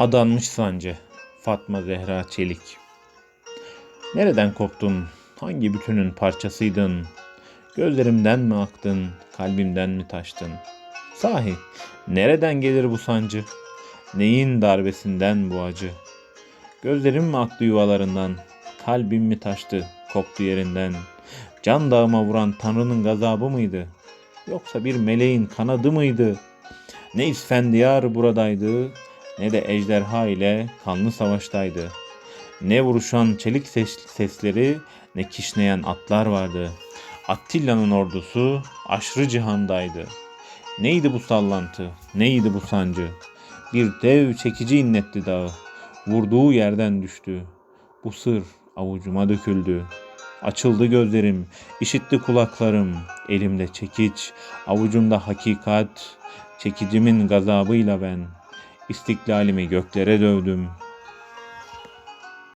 Adanmış sancı Fatma Zehra Çelik Nereden koptun? Hangi bütünün parçasıydın? Gözlerimden mi aktın? Kalbimden mi taştın? Sahi nereden gelir bu sancı? Neyin darbesinden bu acı? Gözlerim mi aktı yuvalarından? Kalbim mi taştı, koptu yerinden? Can dağıma vuran Tanrı'nın gazabı mıydı? Yoksa bir meleğin kanadı mıydı? Ne İsfendiyar buradaydı, ne de ejderha ile kanlı savaştaydı. Ne vuruşan çelik ses- sesleri, ne kişneyen atlar vardı. Attilla'nın ordusu aşrı cihandaydı. Neydi bu sallantı, neydi bu sancı? Bir dev çekici inletti dağı. Vurduğu yerden düştü. Bu sır avucuma döküldü. Açıldı gözlerim, işitti kulaklarım. Elimde çekiç, avucumda hakikat. Çekicimin gazabıyla ben. İstiklalimi göklere dövdüm.